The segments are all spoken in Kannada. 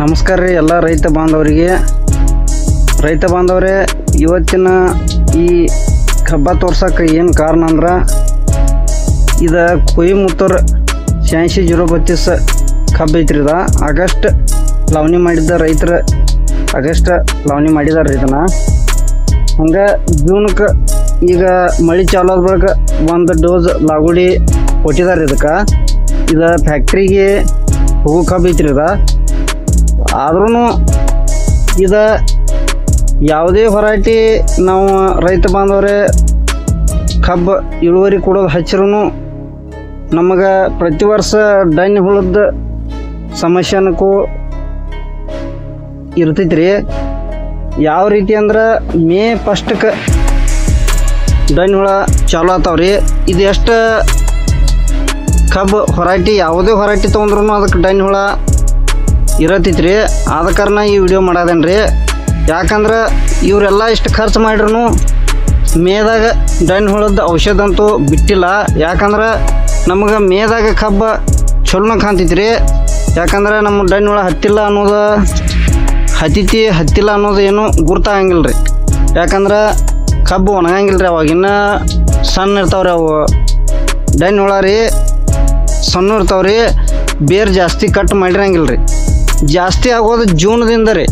ನಮಸ್ಕಾರ ರೀ ಎಲ್ಲ ರೈತ ಬಾಂಧವರಿಗೆ. ರೈತ ಬಾಂಧವರೇ, ಇವತ್ತಿನ ಈ ಕಬ್ಬ ತೋರ್ಸಕ್ಕೆ ಏನು ಕಾರಣ ಅಂದ್ರೆ, ಇದು ಕೊಯಿಮುತ್ತೂರ್ ಶಾಂಶಿ ಜೀರೋ ಬತ್ತೀಸ್ ಕಬ್ಬು ಐತ್ರಿ ಇದು. ಆಗಸ್ಟ್ ಲವಣಿ ಮಾಡಿದ್ದ ರೈತರ, ಆಗಸ್ಟ್ ಲವಣಿ ರೀ ಇದನ್ನು. ಹಂಗೆ ಜೂನ್ಕ್ಕೆ ಈಗ ಮಳೆ ಚಾಲು ಆದ ಒಂದು ಡೋಸ್ ಲಾಗುಡಿ ಕೊಟ್ಟಿದ್ದಾರೆ ಇದಕ್ಕೆ. ಇದು ಫ್ಯಾಕ್ಟ್ರಿಗೆ ಹೋಗು ಕಬ್ಬು ಐತ್ರಿ ಇದು. ಆದ್ರೂ ಇದು ಯಾವುದೇ ಹೊರಾಟಿ ನಾವು ರೈತ ಬಾಂಧವರೇ ಕಬ್ಬು ಇಳುವರಿ ಕೊಡೋದು ಹಚ್ಚಿರೂ ನಮಗೆ ಪ್ರತಿ ವರ್ಷ ಡೈನ್ ಹುಳದ ಸಮಸ್ಯೆನಕ್ಕೂ ಇರ್ತೈತಿ ರೀ ಯಾವ ರೀತಿ ಅಂದ್ರೆ ಮೇ ಫಸ್ಟ್ಗೆ ಡೈನ್ ಹುಳ ಚಾಲು ರೀ ಇದು ಎಷ್ಟು ಕಬ್ಬು ಹೊರಾಟಿ ಯಾವುದೇ ಹೊರಾಟಿ ತೊಗೊಂಡ್ರು ಅದಕ್ಕೆ ಡೈನ್ ಹುಳ ಇರತೈತ್ರಿ ಆದ ಕಾರಣ ಈ ವಿಡಿಯೋ ಮಾಡೋದೇನ್ರಿ? ಯಾಕಂದ್ರೆ ಇವರೆಲ್ಲ ಇಷ್ಟು ಖರ್ಚು ಮಾಡ್ರೂ ಮೇದಾಗ ಡೈನ್ ಹುಳದ ಔಷಧ ಅಂತೂ ಬಿಟ್ಟಿಲ್ಲ. ಯಾಕಂದ್ರೆ ನಮಗೆ ಮೇದಾಗ ಕಬ್ಬ ಚಲೋನ ಕಾಣ್ತೈತ್ರಿ. ಯಾಕಂದ್ರೆ ನಮ್ಮ ಡೈನ್ ಹುಳ ಹತ್ತಿಲ್ಲ ಅನ್ನೋದು ಹತ್ತಿತಿ ಹತ್ತಿಲ್ಲ ಅನ್ನೋದು ಏನು ಗುರ್ತಾಗಂಗಿಲ್ಲ ರೀ ಯಾಕಂದ್ರೆ ಕಬ್ಬು ಒಣಗಂಗಿಲ್ಲ ರೀ ಅವಾಗಿನ್ನ ಸಣ್ಣ ಇರ್ತಾವ್ರಿ ಅವು. ಡೈನ್ ಹುಳ ರೀ, ಸಣ್ಣ ಇರ್ತಾವ್ರಿ, ಬೇರ್ ಜಾಸ್ತಿ ಕಟ್ ಮಾಡಿರಂಗಿಲ್ಲ ರೀ ಜಾಸ್ತಿ ಆಗೋದು ಜೂನ್ದಿಂದ ರೀ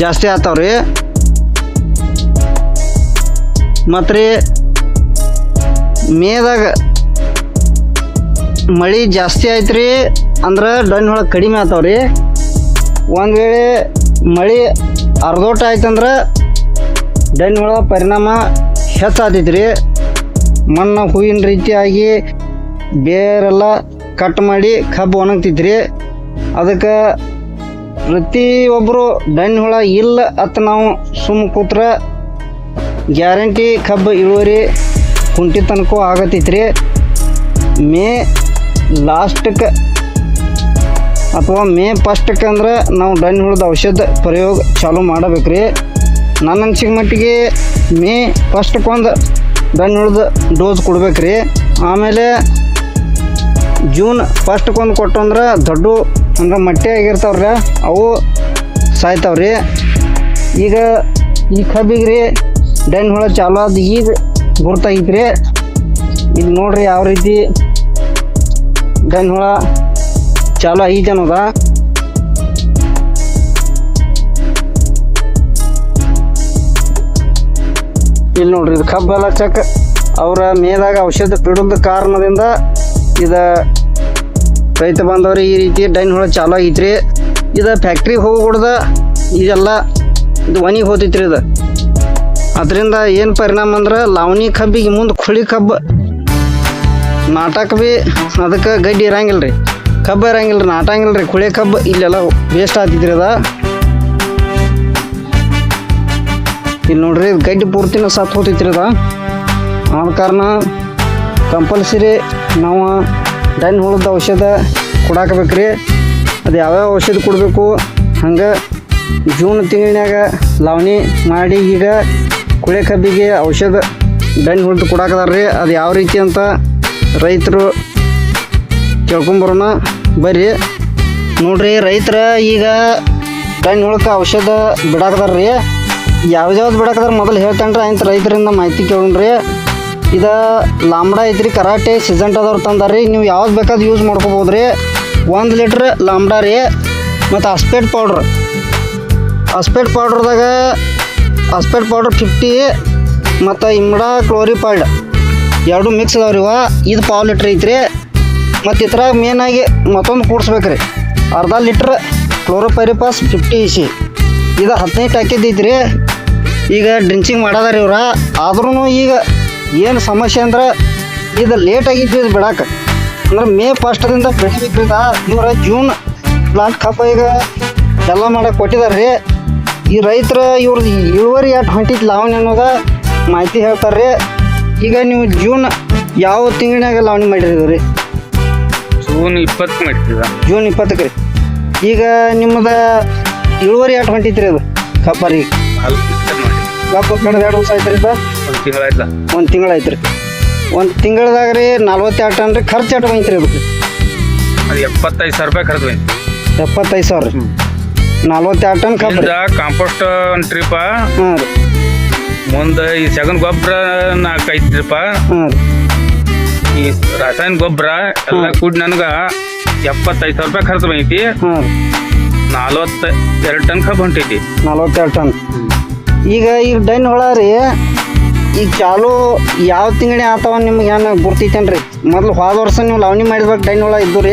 ಜಾಸ್ತಿ ಆತಾವ್ರಿ. ಮತ್ತು ರೀ ಮೇದಾಗ ಮಳೆ ಜಾಸ್ತಿ ಆಯ್ತು ರೀ ಅಂದ್ರೆ ಡನ್ ಒಳಗೆ ಕಡಿಮೆ ಆತಾವ್ರಿ. ಒಂದು ವೇಳೆ ಮಳೆ ಅರ್ಧೋಟ ಆಯ್ತಂದ್ರೆ ಡನ್ ಒಳಗೆ ಪರಿಣಾಮ ಹೆಚ್ಚಾತೈತಿ ರೀ ಮಣ್ಣು ಹೂವಿನ ರೀತಿಯಾಗಿ ಬೇರೆಲ್ಲ ಕಟ್ ಮಾಡಿ ಕಬ್ಬು ಒಣಗ್ತೈತ್ರಿ. ಅದಕ್ಕೆ ಪ್ರತಿಯೊಬ್ಬರು ಡನ್ ಹುಳ ಇಲ್ಲ ಅಂತ ನಾವು ಸುಮ್ಮ ಕೂತ್ರೆ ಗ್ಯಾರಂಟಿ ಕಬ್ಬು ಇಳುವರಿ ಕುಂಟಿ ತನಕ ಆಗತೈತ್ರಿ. ಮೇ ಲಾಸ್ಟಕ್ಕೆ ಅಥವಾ ಮೇ ಫಸ್ಟಕ್ಕೆ ಅಂದ್ರೆ ನಾವು ಡನ್ ಹುಳದ ಔಷಧ ಪ್ರಯೋಗ ಚಾಲೂ ಮಾಡಬೇಕ್ರಿ. ನನ್ನ ಅನ್ಸಿಗೆ ಮಟ್ಟಿಗೆ ಮೇ ಫಸ್ಟ್ಕೊಂದು ಡನ್ ಹುಳದ ಡೋಸ್ ಕೊಡ್ಬೇಕ್ರಿ. ಆಮೇಲೆ ಜೂನ್ ಫಸ್ಟ್ಕೊಂದು ಕೊಟ್ಟು ಅಂದ್ರೆ ದೊಡ್ಡ ಅಂದ್ರೆ ಮಟ್ಟೆ ಆಗಿರ್ತಾವ್ರಿ ಅವು ಸಾಯ್ತಾವ್ರಿ. ಈಗ ಈ ಕಬ್ಬಿಗೆ ರೀ ಡೈನ್ ಹುಳ ಚಾಲು ಆದ ಈಗ ರೀ ಈಗ ನೋಡ್ರಿ ಯಾವ ರೀತಿ ಡೈನ್ ಹುಳ ಚಾಲು ಐತೆ ಅನ್ನೋದ. ಇಲ್ಲಿ ನೋಡ್ರಿ, ಇದು ಕಬ್ಬೆಲ್ಲ ಚಕ್ ಅವರ ಮೇದಾಗ ಔಷಧ ಬಿಡೋದ ಕಾರಣದಿಂದ ಇದು ರೈತ ಬಾಂಧವ್ರಿ ಈ ರೀತಿ ಡೈನ್ ಹೊಳೆ ಚಾಲು ಆಗೈತ್ರಿ ಇದು ಫ್ಯಾಕ್ಟ್ರಿಗೆ ಹೋಗ್ಬಿಡ್ದ ಇದೆಲ್ಲ ಇದು ಒನಿ ಹೋತೈತ್ರಿ ಇದು. ಅದರಿಂದ ಏನು ಪರಿಣಾಮ ಅಂದ್ರೆ ಲಾವಣಿ ಕಬ್ಬಿಗೆ ಮುಂದೆ ಕುಳಿ ಕಬ್ಬು ನಾಟಕ ಭೀ ಅದಕ್ಕೆ ಗಡ್ಡಿ ಇರಂಗಿಲ್ಲ ರೀ ಕಬ್ಬು ಇರಂಗಿಲ್ಲ ರೀ ನಾಟಂಗಿಲ್ಲ ರೀ ಕುಳಿ ಕಬ್ಬು ಇಲ್ಲೆಲ್ಲ ವೇಸ್ಟ್ ಆಗ್ತಿದ್ರಿ ಅದ ಇಲ್ಲಿ ನೋಡ್ರಿ ಗಡ್ಡಿ ಪೂರ್ತಿನ ಸತ್ತು ಹೋತೈತ್ರಿ ಅದ ಆದ ಕಾರಣ ಕಂಪಲ್ಸರಿ ನಾವು ಡೈನ್ ಹುಳದ ಔಷಧ ಕೊಡಾಕಬೇಕ್ರಿ. ಅದು ಯಾವ್ಯಾವ ಔಷಧ ಕೊಡಬೇಕು? ಹಂಗೆ ಜೂನ್ ತಿಂಗಳಿನಾಗ ಲಾವಣಿ ಮಾಡಿ ಈಗ ಕುಳೆ ಕಬ್ಬಿಗೆ ಔಷಧ ಡೈನ್ ಹುಳದ ಕೊಡಾಕದಾರ್ರಿ. ಅದು ಯಾವ ರೀತಿ ಅಂತ ರೈತರು ಕೇಳ್ಕೊಂಬರೋಣ ಬರ್ರಿ. ನೋಡ್ರಿ, ರೈತರ ಈಗ ಡೈನ್ ಹುಳಕ್ಕೆ ಔಷಧ ಬಿಡಾಕದಾರ್ರಿ. ಯಾವ್ದ್ಯಾವ್ದು ಬಿಡಾಕದಾರ ಮೊದಲು ಹೇಳ್ತಾನ್ರಿ ಆಯ್ತು ರೈತರಿಂದ ಮಾಹಿತಿ ಕೇಳ್ರಿ ಇದು ಲಾಂಬಡ ಐತ್ರಿ, ಕರಾಟೆ ಸಿಜಂಟದವ್ರು ತಂದಾರ್ರಿ. ನೀವು ಯಾವ್ದು ಬೇಕಾದ್ರೂ ಯೂಸ್ ಮಾಡ್ಕೋಬೋದು ರೀ ಒಂದು ಲೀಟ್ರ್ ಲಾಂಬಡ ರೀ, ಮತ್ತು ಅಸ್ಪೇಟ್ ಪೌಡ್ರ್ ಅಸ್ಪೇಟ್ ಪೌಡ್ರದಾಗ ಅಸ್ಪೇಟ್ ಪೌಡ್ರ್ ಫಿಫ್ಟಿ ಮತ್ತು ಇಮ್ಡಾ ಕ್ಲೋರಿಪೈಡ್ ಎರಡು ಮಿಕ್ಸ್ ಅದಾವ್ರಿ ಇವ. ಇದು ಪಾವು ಲೀಟ್ರ್ ಐತ್ರಿ. ಮತ್ತು ಇತರ ಮೇನಾಗಿ ಮತ್ತೊಂದು ಕೂಡಿಸ್ಬೇಕು ರೀ ಅರ್ಧ ಲೀಟ್ರ್ ಕ್ಲೋರೋಪೈರಿಪಾಸ್ ಫಿಫ್ಟಿ ಇಸಿ ಇದು ಹದಿನೈದು ಹಾಕಿದ್ದೈತ್ರಿ ಈಗ ಡ್ರಿಂಚಿಂಗ್ ಮಾಡೋದಾರಿ ಇವ್ರ. ಆದ್ರೂ ಈಗ ಏನು ಸಮಸ್ಯೆ ಅಂದ್ರೆ ಇದು ಲೇಟ್ ಆಗಿದ್ದು ಇದು ಬಿಡಕ್ಕೆ ಅಂದ್ರೆ ಮೇ ಫಸ್ಟ್ದಿಂದ ಬೆಳಿಬೇಕ್ರಿಂದ ಇವರ ಜೂನ್ ಪ್ಲಾಂಟ್ ಕಪ್ಪ ಈಗ ಎಲ್ಲ ಮಾಡಕ್ಕೆ ಕೊಟ್ಟಿದ್ದಾರೆ ರೀ. ಈ ರೈತರು ಇವ್ರದ್ದು ಇಳುವರಿ ಎಷ್ಟು ಹೊಂಟಿತ್ತು ಲಾವಣಿ ಅನ್ನೋದ ಮಾಹಿತಿ ಹೇಳ್ತಾರೆ ರೀ. ಈಗ ನೀವು ಜೂನ್ ಯಾವ ತಿಂಗಳಿನಾಗ ಲಾವಣಿ ಮಾಡಿರಿ ರೀ? ಜೂನ್ ಇಪ್ಪತ್ತು ಮಾಡಿದ ಜೂನ್ ಇಪ್ಪತ್ತಕ್ಕೆ ರೀ. ಈಗ ನಿಮ್ಮದು ಇಳುವರಿ ಎಷ್ಟು ಹೊಂಟಿತ್ತು ರೀ? ಅದು ಕಪ್ಪ ರೀ ಕಬ್ಬು ಕಳೆದ ಎರಡು ವರ್ಷ ಆಯ್ತು ರೀ ಒಂದು ತಿಂಗಳಾಯ್ತಲ್ಲ? ಒಂದು ತಿಂಗಳು ಐತ್ರಿ ಒಂದು ತಿಂಗಳದಾಗ ರೀ ನಲ್ವತ್ತೆರಡು ಟನ್ ರೀ ಖರ್ಚು ಎಷ್ಟು ಬಂತು ರೀ ಅದಕ್ಕೆ ಅದು ಎಪ್ಪತ್ತೈದು ಸಾವಿರ ರೂಪಾಯಿ ಖರ್ಚು ಬಂತು ಎಪ್ಪತ್ತೈದು ಸಾವಿರ ರೀ. ನಲ್ವತ್ತೆರಡು ಟನ್ ಖರ್ಚು ಕಾಂಪೋಸ್ಟ್ ಒಂದು ಟ್ರಿಪ ಹಾಂ ರೀ. ಮುಂದೆ ಈ ಸಗನ್ ಗೊಬ್ಬರ ನಾಲ್ಕೈದು ಟ್ರಿಪ ಹಾಂ ರೀ. ಈ ರಾಸಾಯನಿಕ ಗೊಬ್ಬರ ಎಲ್ಲ ಕೂಡಿ ನನಗೆ ಎಪ್ಪತ್ತೈದು ಸಾವಿರ ರೂಪಾಯಿ ಖರ್ಚು ಬಂದೈತಿ. ಹಾಂ ನಲ್ವತ್ತ ಎರಡು ಟನ್ ಕಬ್ಬು ಹೊಂಟೈತಿ ನಲ್ವತ್ತೆರಡು ಟನ್. ಈಗ ಈ ಡೈನ್ ಹೊಳ ರೀ ಈಗ ಚಾಲು ಯಾವ ತಿಂಗಳೇ ಆತವ ನಿಮ್ಗೆ ಏನು ಗುರ್ತೈತೇನ್ರಿ ಮೊದ್ಲು ಹೋದ ವರ್ಷ ನೀವು ಲವಣಿ ಮಾಡಿದಾಗ ಡೈನ್ ಒಳಗೆ ಇದ್ದು ರೀ.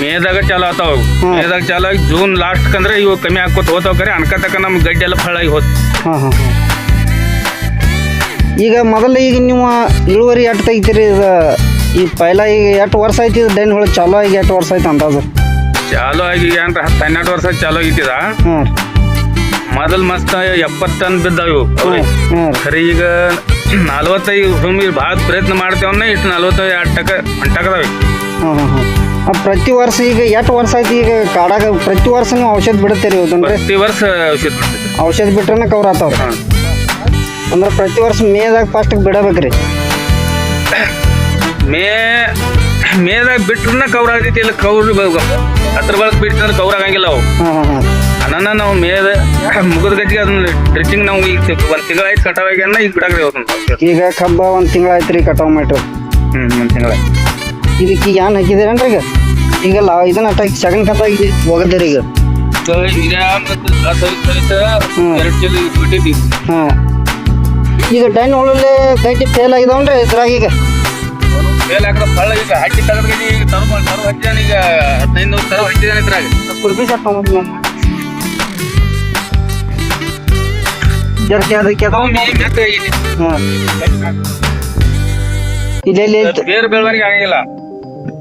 ಮೇದಾಗ ಚಾಲು ಆತಾವ. ಮೇದಾಗ ಚಾಲು ಆಗಿ ಜೂನ್ ಲಾಸ್ಟ್ ಕಂದ್ರೆ ಇವು ಕಮ್ಮಿ ಹಾಕೋತ ಹೋತಾವ ಕರೆ. ಅನ್ಕತಕ ನಮ್ ಗಡ್ಡೆ ಎಲ್ಲ ಫಳಾಗಿ ಹೋತ್. ಹಾಂ ಹಾಂ ಈಗ ಮೊದಲು ಈಗ ನೀವು ಇಳುವರಿ ಎಷ್ಟು ತೆಗಿತೀರಿ? ಇದು ಈ ಪೈಲ ಈಗ ಎಷ್ಟು ವರ್ಷ ಐತಿ ಡೈನ್ ಒಳಗೆ ಚಾಲು ಆಗಿ ಎಷ್ಟು ವರ್ಷ ಐತೆ ಅಂದಾಜು? ಚಾಲು ಆಗಿ ಏನ್ರ ಹತ್ತು ಹನ್ನೆರಡು ವರ್ಷ ಚಾಲು ಆಗಿತ್ತಿದ ಹ್ಞೂ ಮೊದಲು ಮಸ್ತ್ ಎಪ್ಪತ್ತು ಟನ್ ಬಿದ್ದಾವ ಖರೆ ಈಗ ನಲ್ವತ್ತೈದು ಭೂಮಿ ಭಾಳ ಪ್ರಯತ್ನ ಮಾಡ್ತೇವನ್ನ ಇಷ್ಟು ನಲ್ವತ್ತೈದು ಎರಡು ಟಕ ಹೊಂಟಾಕದಾವ ಹಾಂ ಹಾಂ ಹಾಂ ಪ್ರತಿ ವರ್ಷ ಈಗ ಎಷ್ಟು ವರ್ಷ ಆಯ್ತು ಈಗ ಕಾಡಾಗ ಪ್ರತಿ ವರ್ಷ ನೀವು ಔಷಧ ಬಿಡುತ್ತೀರಿ ಹೌದನ್ರಿ ಪ್ರತಿ ವರ್ಷ ಔಷಧ. ಔಷಧ ಬಿಟ್ರೆ ಕವರ್ ಆತಾವ ಅಂದ್ರೆ ಪ್ರತಿ ವರ್ಷ ಮೇದಾಗ ಫಸ್ಟಿಗೆ ಬಿಡಬೇಕ್ರಿ ಮೇ ಮೇದಾಗ ಬಿಟ್ರನ್ನ ಕವರ್ ಆಗ್ತೈತಿ ಇಲ್ಲ ಕವರ್ ಅದ್ರ ಬಳಕ ಬಿಟ್ರೆ ಕವರ್ ಆಗಂಗಿಲ್ಲ ಅವು. ಅನ್ನ ನಾವು ಮೇದ ಮುಗಿದ ಗಟ್ಟಿಗೆ ಅದನ್ನ ಡ್ರಿಚಿಂಗ್ ನಾವು ಈಗ ಒಂದು ತಿಂಗಳ ಆಯ್ತು ಕಟಾವಾಗ್ಯಾನ ಈಗ ಈಗ ಕಬ್ಬ ಒಂದು ತಿಂಗಳ ಆಯ್ತು ರೀ ಕಟಾವು ಮಾಡ್ರಿ. ಹ್ಮ್ ಒಂದು ತಿಂಗಳ ಇದಕ್ಕೆ ಈಗ ಏನು ಹಾಕಿದ್ದೀರೇನ್ರಿ ಈಗ? ಈಗ ಲಾ ಇದನ್ನ ಅಟ್ಟಾಕಿ ಸೆಕೆಂಡ್ ಕಬ್ಬ ಹೋಗದ್ರಿ ಈಗ. ಹ್ಮ್. ಎರಡು ಚೀಲ ಹಾಂ. ಈಗ ಡೈನ್ ಒಳಗೆ ಗಟ್ಟಿ ಫೇಲ್ ಆಗಿದಾವನ್ರಿ ಇದ್ರಾಗ ಈಗ? ಫಳ ಈಗ ಹಟ್ಟಿ ಈಗ ತರು ತರು ಹಚ್ಚಿದಾನ ಈಗ ಹದಿನೈದು ನೂರು ತರು ಹಚ್ಚಿದಾನ ಇದ್ರಾಗ. ಕುರ್ಬಿ ಜರ್ಕಿ ಅದಕ್ಕೆ ಇಲ್ಲಿ ಇಲ್ಲಿ ಬೇರೆ ಬೆಳವಣಿಗೆ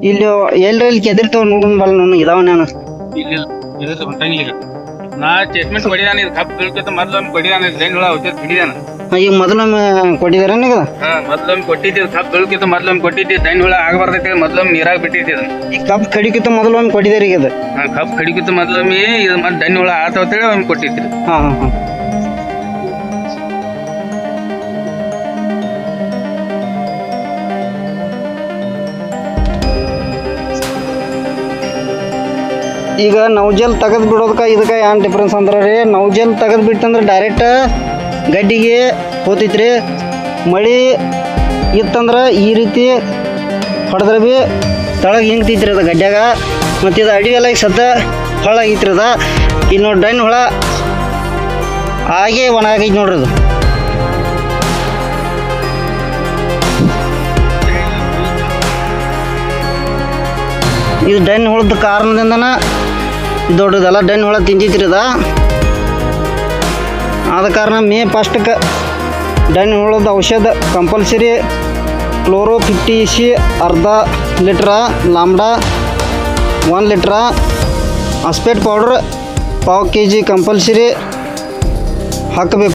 ಇಲ್ಲಿ ಎಲ್ರಿ ಇಲ್ಲಿ ಕೆದಿರ್ತಾವ ನೋಡೋನ್ ಬಲ್ಲ ನಾನು ಇದಾವ ನಾನು. ಇಲ್ಲಿ ಇದು ಹೊಂಟಂಗಿಲ್ಲ ನಾ ಸ್ಟೇಟ್ಮೆಂಟ್ ಇದು ಕಪ್ ಬೀಳ್ಕೊತ ಮೊದ್ಲೊಮ್ಮೆ ಹೊಡಿದಾನ ಲೈನ್ ಒಳಗೆ ಔಷಧ ಹಿಡಿದಾನ. ಹಾಂ, ಈಗ ಮೊದಲೊಮ್ಮೆ ಕೊಟ್ಟಿದ್ದೀರಿ ಹಾ ಮೊದ್ಲೊಮ್ಮೆ ಕೊಟ್ಟಿದ್ದೆ ಕಪ್ ಬೀಳ್ಕೊತ ಮೊದ್ಲೊಮ್ಮೆ ದೈನ್ ಹುಳ ಆಗಬಾರ್ದೈತಿ ಮೊದ್ಲೊಮ್ಮೆ ನೀರಾಗ ಬಿಟ್ಟಿದ್ದೆ ಅದನ್ನ ಈ ಕಬ್ಬು ಕಡಿಕಿತ ಮೊದಲೊಮ್ಮೆ ಕೊಟ್ಟಿದ್ದೀರಿ ಈಗ ಅದು ಕಪ್ ಕಡಿಕಿತ ಮೊದ್ಲೊಮ್ಮೆ ಇದು ಮತ್ತೆ ದೈನ್ ಹುಳ ಕೊಟ್ಟಿದ್ರಿ. ಹಾಂ ಹಾಂ ಹಾಂ. ಈಗ ನೌಜಲ್ ತೆಗೆದು ಬಿಡೋದಕ್ಕೆ ಇದಕ್ಕೆ ಏನು ಡಿಫ್ರೆನ್ಸ್ ಅಂದ್ರೆ ರೀ? ನೌಜಲ್ ತೆಗೆದು ಬಿಟ್ಟಂದ್ರೆ ಡೈರೆಕ್ಟ್ ಗಡ್ಡಿಗೆ ಹೋತೈತ್ರಿ. ಮಳೆ ಇತ್ತಂದ್ರೆ ಈ ರೀತಿ ಹೊಡೆದ್ರೆ ಭೀ ತಳಗೆ ಹಿಂಗ್ತೈತ್ರಿ ಅದು ಗಡ್ಡ್ಯಾಗ ಮತ್ತು ಇದು ಅಡಿಗೆ ಎಲ್ಲ ಈಗ ಸದ್ದ ಹೊಳ ಆಗೈತ್ರಿ ಅದ. ಇಲ್ಲಿ ನೋಡಿ ಡೈನ್ ಹೊಳ ಹಾಗೆ ಒಣ ಆಗೈತೆ ನೋಡ್ರಿ ಅದು. ಇದು ಡೈನ್ ಹುಳದ ಕಾರಣದಿಂದನ ದೊಡ್ಡದಲ್ಲ, ಡೈನ್ ಹುಳ ಇದು. ಆದ ಕಾರಣ ಮೇ ಫಸ್ಟ್ಗೆ ಡೈನ್ ಹುಳದ ಔಷಧ ಕಂಪಲ್ಸರಿ ಕ್ಲೋರೋ ಫಿಫ್ಟಿ ಸಿ ಅರ್ಧ litre lambda one litre acephate powder ಪಾವು ಕೆ ಜಿ ಕಂಪಲ್ಸರಿ ಹಾಕಬೇಕು.